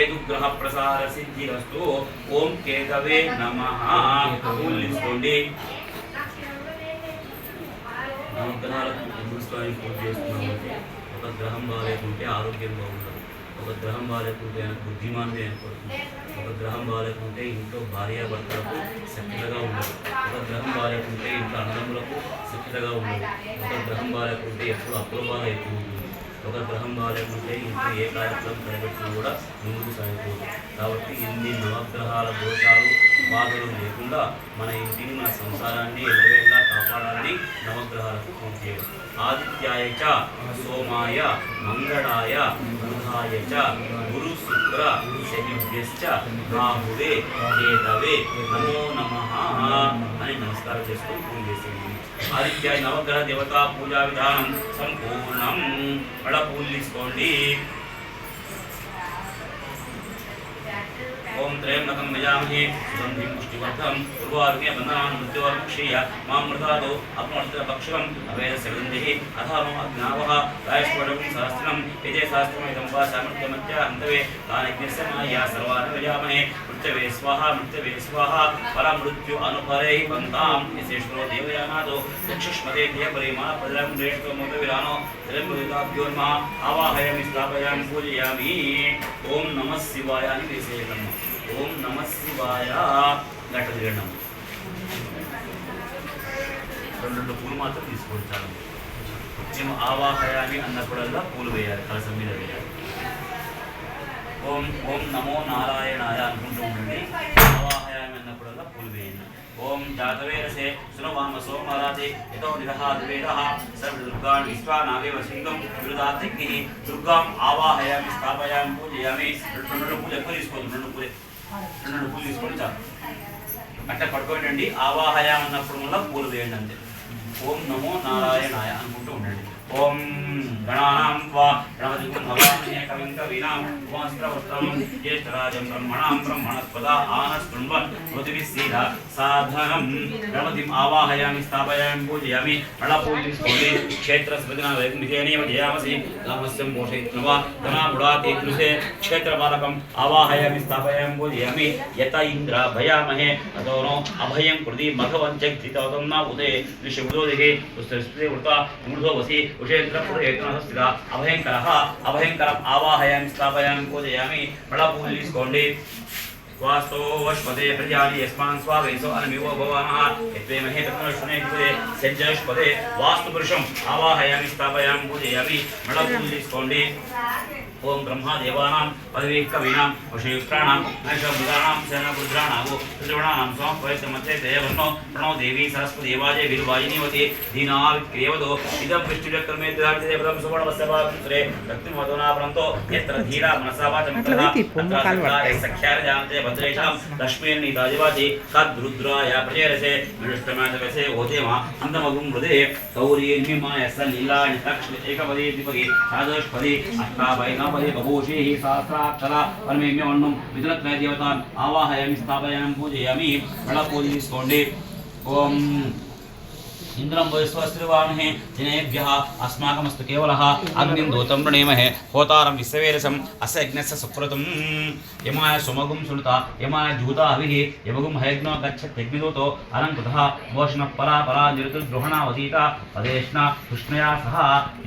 గ్రహ ప్రసార సిద్ధిరస్తు ఓం కేతవే నమః. తీసుకోండి నవగ్రహాలకు ఎందుకు పూజ చేస్తున్నామంటే ఒక గ్రహం బాగాలేకుంటే ఆరోగ్యం బాగుంటుంది. ఒక గ్రహం బాగాలేకుంటే ఆయన బుద్ధిమాంద్యం ఏర్పడుతుంది ఒక గ్రహం బాగాలేకుంటే ఇంట్లో భార్యాభర్తలకు శక్తిగా ఉండదు. ఒక గ్రహం బాగాలేకుంటే ఇంట్లో అన్నదమ్ములకు శక్తిగా ఉండదు. ఒక గ్రహం బాగాలేకుంటే ఎప్పుడు అప్పుల బాగా ఎక్కువ ఉంటుంది. ఒక గ్రహం బాగాలేకుంటే ఇంట్లో ఏ కార్యక్రమం తలపెట్టినా కూడా ముందుకు సాగిపోదు. కాబట్టి ఎన్ని నవగ్రహాల దోషాలు బాధలు లేకుండా మన ఇంటిని మన సంసారాన్ని ఎల్లవేళలా కాపాడాలని నవగ్రహాలకు పూజ ఆదిత్యాయ చ సోమాయ మంగళాయ బుధాయ చ గురు శుక్ర శనిభ్యశ్చ రాహువే కేతవే నమో నమ అని నమస్కారం చేసుకొని పూజ చేసింది. ఆదిత్యాయ నవగ్రహ దేవతా పూజా విధానం సంపూర్ణం. పడ పూజలు తీసుకోండి ओम त्रयम्बकं यजामहे सुगन्धिं पुष्टिवर्धं पूर्वारुण्य बन्धनान् मृत्योर्भक्षीय माँ मृधादो अपमर्तपक्षकम् अभेदस्य गन्धिः अधामो अज्ञावः रायस्फोटं सहस्रं यजे सहस्रमेतं वा हन्तवे तानज्ञस्य माया सर्वान् यजामहे मृत्यवे स्वाहा मृत्यवे स्वाहा परमृत्यु अनुपरैः पन्तां यशेश्वरो देवयानादो प्रजलं स्थापयामि, पूजयामि। ॐ नमः शिवाय ఓం నమ శివాయ. గట్ట తిరగడం రెండు రెండు పూలు మాత్రం తీసుకొచ్చాను చాలు. మేము ఆవాహయామి అన్నప్పుడల్లా పూలు వేయాలి కలసం మీద వేయాలి. ఓం ఓం నమో నారాయణాయ అనుకుంటూ ఉండండి. ఆవాహయాన్ని అన్నప్పుడల్లా పూలు వేయండి. ఓం జాతవేరసే సునవామ సోమరాతే యతో నిరహాద్ సర్వదుర్గాన్ సర్వ విశ్వా నావేవ సింగం విరుదాత్రిగ్ని దుర్గాం ఆవాహయామి స్థాపయామి పూజయామి. రెండు రెండు పూజ ఎక్కువ తీసుకోవద్దు రెండు పూజ రెండు పూలు తీసుకొని చాలు. అంటే పడుకోండి ఆవాహయామి అన్నప్పుడు వల్ల పూలు వేయండి అంతే. ఓం నమో నారాయణాయ అనుకుంటూ. ॐ गणानां त्वा गणपतिं भवामहे कविं कवीनां ज्येष्ठराजं ब्रह्मणां ब्रह्मणस्पदा साधनं। गणपतिम् आवाहयामि, स्थापयामि, पूजयामि। जयामसि पोषयित्वा वा क्षेत्रपालकम् आवाहयामि, स्थापयामि, पूजयामि। यत इन्द्र भयामहे अतो अभयं कृति न वृता ఉషేంద్ర పురేత్న స్థిత అభయంకర అభయంకరం ఆవాహయామి స్థాపయామి పూజయామి మళ్ళా పూజలు తీసుకోండి వాस्तो వష్పదే ప్రజాలి యస్మాన్ స్వావేశో అనమివో భవామః యత్వే మహే తత్మశ్వనే కుదే సజ్జష్పదే వాస్తు పురుషం ఆవాహయామి స్థాపయామి ओम ब्रह्मा देवानां पदवी कवीनां वशयुक्ताणां नैषमृताणां सेनपुत्राणावो त्रिद्रवणानां स्वां पवित्रमध्ये देवन्नो प्रणो देवी सरस्वदेवाजे विरुवायिनीवति दीनाविक्रियवतो इदं पृष्ठुचक्रमे द्विधार्थिदेवतं सुवर्णवस्यपापुत्रे रक्तिमधुनापरन्तो यत्र धीरा मनसा वाचमित्रः सख्यारजान्ते भद्रेषां लक्ष्मीर्नीताजिवाति तद्रुद्राय प्रचेरसे विष्टमाचकसे ओतेमा अन्तमगुं हृदये सौरीर्मिमायसलीलाणि तक्ष्म एकपदी द्विपदी सादोष्पदी अष्टाभैनम् లక్ష్మీర్ని దాజివాతి కద్రుద్రాయ ప్రజేరసే మిడుష్టమాతవసే ఓదేమ అందమగుం హృదే గౌరీర్మిమాయ స లీలాని లక్ష్మి ఇంద్रं वै स्वस्तिर्वामहे जनेभ्यः अस्माकमस्तु केवलः अग्निं दूतं वृणीमहे होतारं विश्ववेरसम् अस्य यज्ञस्य सुक्रतुं यमाय सुमगुं सुनुता यमाय जूताभिः यमगुं हयज्ञो गच्छत्यग्निदूतो अलङ्कृतः मोषणः परा परा निरुतुर्गृहणावतीता पदेष्णा कृष्णया सह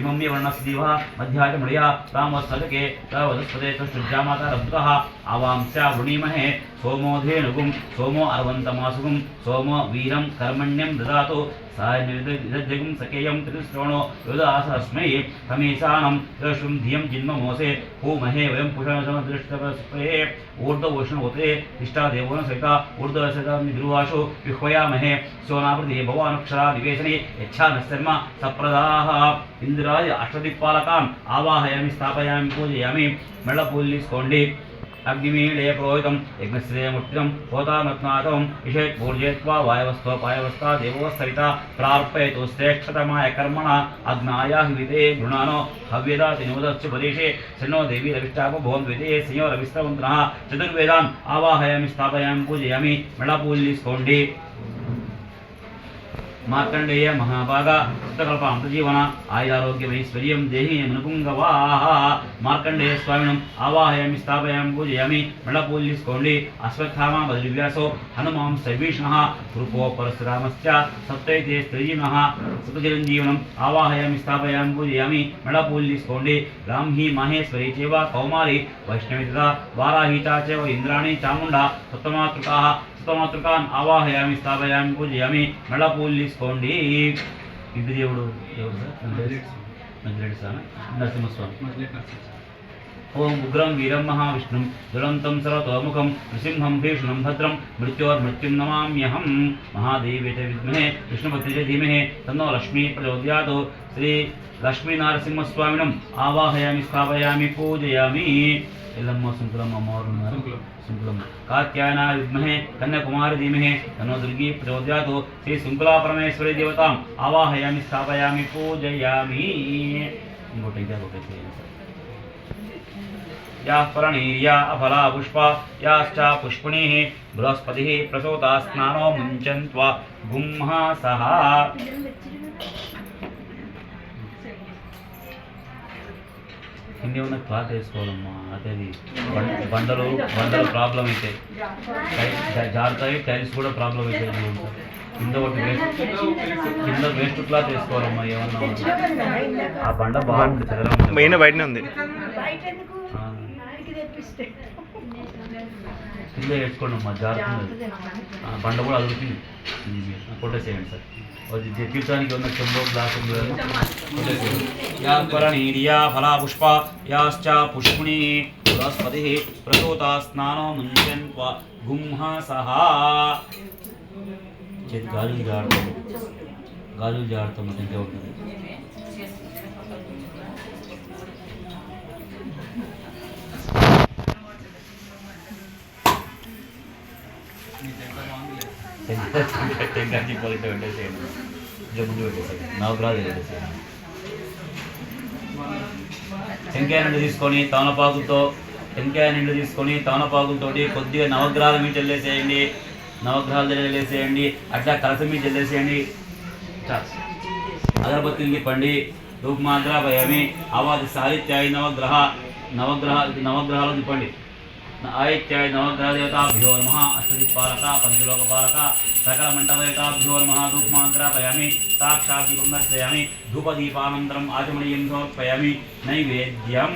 इमं ये वर्णस्दीवः मध्या च मृया रामवत्सके तवदस्पदे तु शुद्धामाता रब्धः आवांस्या वृणीमहे సోమోధేనుగుం సోమో అరవంతమాసుగుం సోమో వీరం కర్మణ్యం దదాతు సాయనిదజగుం సకేయం త్రిశ్రోణో యుదాసస్మై తమేశానం యశుం ధియం జిన్మమోసే పూమహే వయం పుషమదృష్టే ఊర్ధ ఉష్ణవతే ఇష్టాదేవోన సహిత ఊర్ధవశతం నిద్రువాషు విహ్వయామహే సోనాపృతి భవానుక్షరా నివేశనే యచ్చానశ్చర్మ సప్రదాహ ఇంద్రాది అష్టదిక్పాలకాన్ ఆవాహయామి స్థాపయామి పూజయామి మెళ్ళపూలు తీసుకోండి అగ్నిమీడే పురోహితం యజ్ఞశ్రేయముష్టితం హోతామత్నాకవం విషేత్ పూర్జేత్వా వాయవస్థోపాయవస్థా దేవోస్తరిత ప్రార్పయతు శ్రేక్షతమాయ కర్మణ అగ్నాయా హితే గృణానో హవ్యదాతి నూదశ్చ ప్రదేశే శృణో దేవీ రవిష్టాపభోం ద్వితే సంయో రవిస్తవంతున చతుర్వేదాన్ ఆవాహయామి స్థాపయామి పూజయామి మెళపూల్ని స్కోండి మార్కండేయ మహాభాగ కృతకల్ప అంతజీవన ఆయురారోగ్యమైశ్వర్యం దేహి మనుపుంగవా మార్కండేయ స్వామినం ఆవాహయామి స్థాపయామి పూజయామి మళ్ళపూజిసుకోండి అశ్వత్థామ బద్రివ్యాసో హనుమాం సవీష్ణ కృపో పరశురామశ్చ సప్తైతే స్త్రీజీన సుతచిరంజీవనం ఆవాహయామి స్థాపయామి పూజయామి మళ్ళపూజ తీసుకోండి బ్రాహ్మీ మహేశ్వరి చేవ కౌమారి వైష్ణవిత తథా చేవ ఇంద్రాణి చాముండ సప్తమాతృకా సప్తమాతృకాన్ ఆవాహయామి స్థాపయామి పూజయామి మళ్ళా పూజ తీసుకోండి ఇంటి దేవుడు దేవుడు సార్? నరసింహస్వామి. ఓం ఉగ్రం వీరం మహావిష్ణుం జ్వలంతం సర్వతోముఖం నృసింహం భీషణం భద్రం మృత్యోర్మృత్యుం నమామ్యహం మహాదేవి చ విద్మహే విష్ణుపత్రి చ ధీమహే తన్నో లక్ష్మీ ప్రచోదయాత్ శ్రీ లక్ష్మీనరసింహస్వామినం ఆవాహయామి స్థాపయామి పూజయామి ఎల్లమ్మ సుంకులమ్మ అమ్మవారు ఉన్నారు శుక్లం కాత్యాయన విద్మహే కన్యాకుమారి ధీమహే తన్నో దుర్గి ప్రచోదయాత్ శ్రీ శృంఖలా పరమేశ్వరి దేవతాం ఆవాహయామి స్థాపయామి పూజయామి ఇంకోటి ఇంకా యాః పరణీర్యా అఫలా పుష్ప యాశ్చ పుష్పిణి బృహస్పతి ప్రసూత స్నానో ముంచం గుంహా సహ కింద ఉన్న క్లాత్ వేసుకోవాలమ్మా అదేది బండలు బండలు ప్రాబ్లం అయితే జారుతాయి టైల్స్ కూడా ప్రాబ్లం అయితే కింద ఒకటి వేస్ట్ కింద వేస్ట్ క్లాత్ వేసుకోవాలమ్మా ఏమన్నా ఆ బండ బాగుంటుంది మెయిన్ బయటనే ఉంది. బయట ఎందుకు ఆ. ఆడికి తెప్పిస్తే కింద వేసుకోండి అమ్మా. జారుతుంది ఆ, బండ కూడా అదుగుతుంది కొట్టేసేయండి సార్. అది తీర్థానికి ఉన్న చెంబు గ్లాసు యా పరణీర్యా ఫలా పుష్ప యాశ్చ పుష్పిణి బృహస్పతి ప్రసూత స్నానో ముంచన్ గుంహ సహా. చేతి గాజులు జాడతాం గాజులు జాడతాం ఇంకే ఉంటుంది. టెంకాయ చిప్పలు ఇట్లా పెట్టేసేయండి ఇట్లా ముందు పెట్టేసేయండి నవగ్రహాలు పెట్టేసేయండి టెంకాయ నిండు తీసుకొని తమలపాకుతో టెంకాయ నిండు తీసుకొని తమలపాకులతోటి కొద్దిగా నవగ్రహాల మీద చల్లేసేయండి నవగ్రహాల దగ్గర చల్లేసేయండి అట్లా కలస మీద చల్లేసేయండి చాలు. అగరబత్తిని తిప్పండి రూపమాత్ర భయమి అవాది సాహిత్యాయ నవగ్రహ నవగ్రహ నవగ్రహాలు తిప్పండి ఆయిత్యాయ నవగ్రహ దేవతాభ్యో నమ అష్టదిక్పాలక పంచలోకపాలక సకల మంటపదేవతాభ్యో నమ రూపమాత్ర భయామి సాక్షాత్ పునర్శయామి ధూపదీపానంతరం ఆచమనీయం సమర్పయామి నైవేద్యం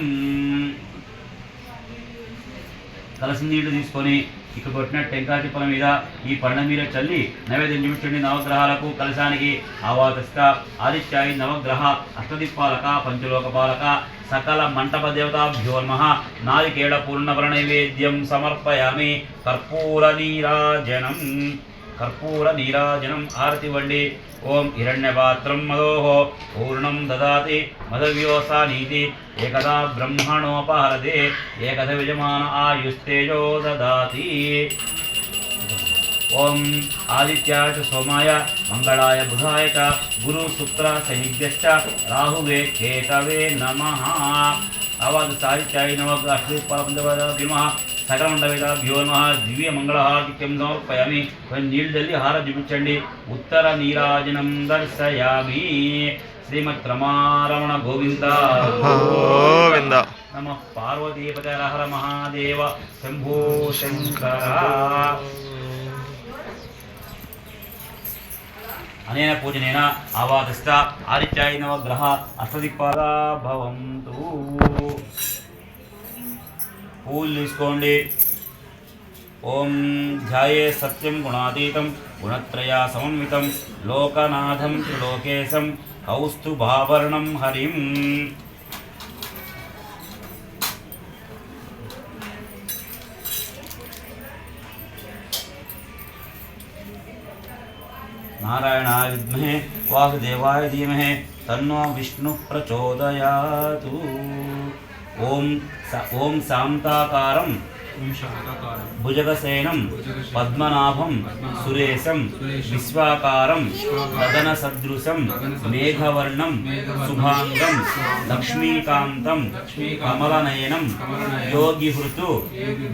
కలసి నీళ్ళు తీసుకొని ఇక్కడ కొట్టిన టెంకాయ చిప్పల మీద ఈ పండ మీద చల్లి నైవేద్యం చూపించండి నవగ్రహాలకు కలశానికి ఆవాతస్థ ఆదిత్యాయి నవగ్రహ అష్టదిక్పాలక పంచలోకపాలక సకల మంటప దేవతాభ్యో నమ. నారికేళ పూర్ణవర నైవేద్యం సమర్పయామి. కర్పూర నీరాజనం. కర్పూర నీరాజనం. ఆరతి వండి ఓం హిరణ్యపాత్రం మదోహ. పూర్ణం దదాతి. మదవ్యోసానీతి ఏకదా బ్రహ్మణోపహరతే. ఏకద విజమాన ఆయుస్తేజో దదాతి. ఓం ఆదిత్యాయ చ సోమాయ మంగళాయ బుధాయ చ గురు శుక్ర శనిభ్యశ్చ రాహువే కేతవే నమః. ఆవాద సాహిత్యాయ నమ అశ్వపరపంచపదాభ్యమ సకలమండవేదాభ్యో నమ. దివ్య మంగళహార్తిక్యం సమర్పయామి కొంచెం నీళ్ళు హార చూపించండి. ఉత్తర నీరాజనం దర్శయామి. శ్రీమత్ రమారమణ గోవింద. గోవింద. నమ. పార్వతీపద హర మహాదేవ. శంభో శంకర. అనేన పూజనేన ఆవాదస్థ ఆదిత్యాయ నవగ్రహ అష్టదిక్పాదా భవంతు పూలు తీసుకోండి ఓం ధ్యాయే సత్యం గుణాతీతం గుణత్రయా సమన్వితం లోకనాథం త్రిలోకేశం కౌస్తుభాభరణం హరిం నారాయణాయ విద్మహే వాసుదేవాయ ధీమహే తన్నో విష్ణు ప్రచోదయాతు ఓం స ఓం శాంతాకారం ఓం శాంతాకారం భుజగసేనం పద్మనాభం సురేశం విశ్వాకారం గగన సదృశం మేఘవర్ణం శుభాంగం లక్ష్మీకాంతం కమలనయనం యోగిహృతు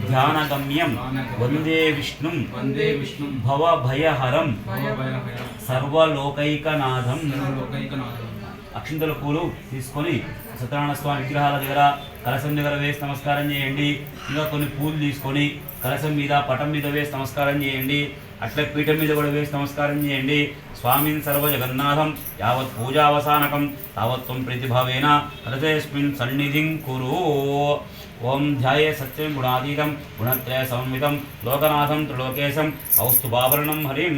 ధ్యానగమ్యం వందే విష్ణుం వందే విష్ణు భవభయహరం భవభయహయ సర్వలోకైకనాథం సర్వలోకైకనాథం అక్షింతల పూలు తీసుకొని సత్యనారాయణ స్వామి విగ్రహాల దగ్గర కలశం దగ్గర వేసి నమస్కారం చేయండి. ఇంకా కొన్ని పూలు తీసుకొని కలశం మీద పటం మీద వేసి నమస్కారం చేయండి. అట్ల పీఠం మీద కూడా వేసి నమస్కారం చేయండి. స్వామిన్ సర్వ జగన్నాథం యావత్ పూజావసానకం తావత్వం ప్రతిభావేన కలశేస్మిన్ సన్నిధిం కురు. ఓం ధ్యాయే సత్యం గుణాతీతం గుణత్రయ సమన్వితం లోకనాథం త్రిలోకేశం కౌస్తుభాభరణం హరిం.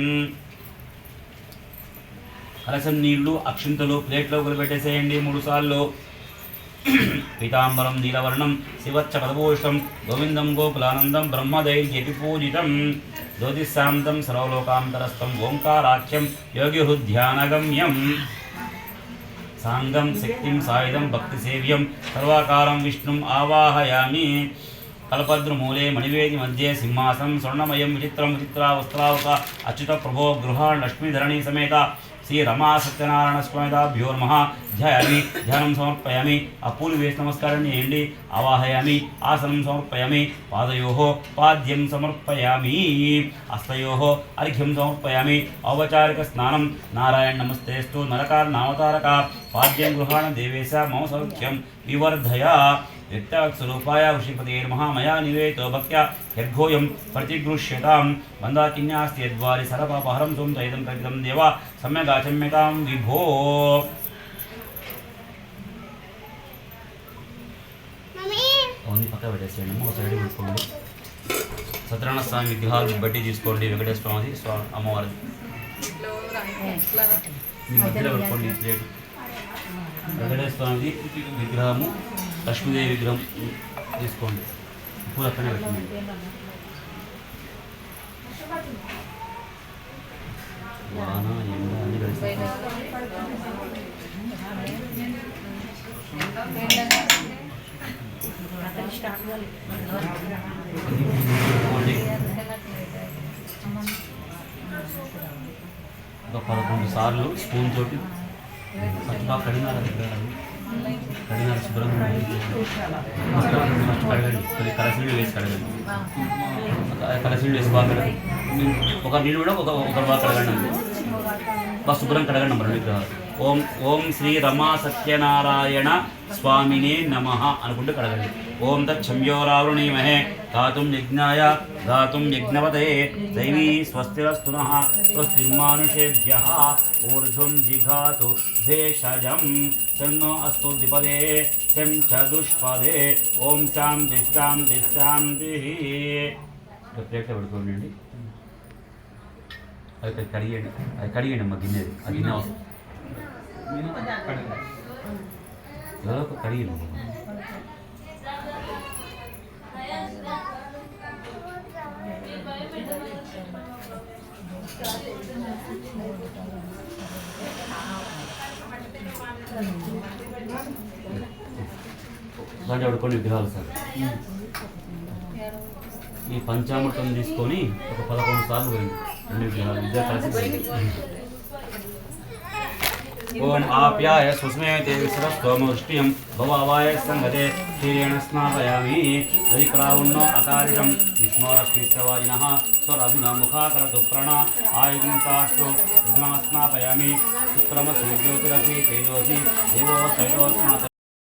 కలశం నీళ్ళు అక్షింతలు ప్లేట్లో పెట్టేసేయండి మూడు సార్లు పీతాంబరం నీలవర్ణం శివచ్చ పదభూషం గోవిందం గోకులానందం బ్రహ్మదైర్యపి పూజితం జ్యోతిశాంతం సర్వలోకాంతరస్థం ఓంకారాఖ్యం యోగిహృధ్యానగమ్యం సాంగం శక్తిం సాయుధం భక్తి సేవ్యం సర్వాకారం విష్ణుం ఆవాహయామి కల్పద్రుమూలే మణివేది మధ్యే సింహాసనం స్వర్ణమయం విచిత్రం విచిత్ర వస్త్రావత అచ్యుత ప్రభో గృహాన్ లక్ష్మీధరణి సమేత శ్రీ రమా సత్యనారాయణ స్వామిదాభ్యో నమ ధ్యాయామి ధ్యానం సమర్పయామి అప్పులు వేసి నమస్కారం చేయండి అవాహయామి ఆసనం సమర్పయామి పాదయో పాద్యం సమర్పయామి హస్తయో అర్ఘ్యం సమర్పయామి ఔపచారిక స్నానం నారాయణ నమస్తేస్తు నరకార నామతారక పాద్యం గృహాణ దేవేశ మమ సౌఖ్యం వివర్ధయ వ్యక్తస్వరూపాయ ఋషిపతే మహామయా నివేతో భక్త్యా యద్ఘోయం ప్రతిగృహ్యతాం బంధాకిన్యాస్తి యద్వారి సరపాపహరం సోం దైతం కవితం దేవ సమ్యగాచమ్యతాం విభో అవన్నీ పక్క పెట్టేసేయండి ఒక సైడ్ పెట్టుకోండి సత్యనారాయణ స్వామి విగ్రహాలు బట్టి తీసుకోండి వెంకటేశ్వర స్వామిది స్వా- అమ్మవారిది మీ మధ్యలో పెట్టుకోండి ఈ ప్లేట్ వెంకటేశ్వర స్వామిది విగ్రహము లక్ష్మీదేవి విగ్రహం తీసుకోండి. పూలు అక్కడనే పెట్టండి. వాన ఎండ అన్ని కలిసి ఒక పదకొండు సార్లు స్పూన్ తోటి ఫస్ట్ కడిగినారు కడిగినారు శుభ్రంగా ఫస్ట్ కడగండి కొద్ది వేసి కడగండి కలసీళ్ళు వేసి బాగా ఒక నీళ్ళు కూడా ఒక ఒక బాగా కడగండి బాగా శుభ్రం కడగండి అమ్మ విగ్రహాలు ఓం ఓం శ్రీ రమా సత్యనారాయణ స్వామినే నమ అనుకుంటూ కడగండి. ఓం తచ్చంయోరావృణీమహే ధాతుం యజ్ఞాయ ధాతుం యజ్ఞవతే దైవీ స్వస్తిరస్తు స్వస్తిర్మానుషేభ్య ఊర్ధ్వం జిఘాతు భేషజం శన్నో అస్తు ద్విపదే శం చ దుష్పదే ఓం శాంతి శాంతి శాంతి ప్రత్యేక పడుకోండి అది కడిగండి అది కడిగండి అమ్మ గిన్నెది ఆ గిన్నె అవసరం. ఎవరో ఒక కడిగండి దాంట్లో పడుకోండి విగ్రహాలు సార్. ఈ పంచామృతం తీసుకొని ఒక పదకొండు సార్లు పోయింది. రెండు విగ్రహాలు ఇద్దరు కలిసి పోయింది ఓం ఆప్యాయ సుస్మేతే విశ్రస్తోమృష్టియం భవాయ సంగతే క్షీరేణ స్నాపయామి దరిక్రావున్నో అకారిషం విష్ణోరశ్మిశ్రవాయిన స్వరభిన ముఖాకరతు ప్రణా ఆయుధం సాక్షు విఘ్నా స్నాపయామి శుక్రమ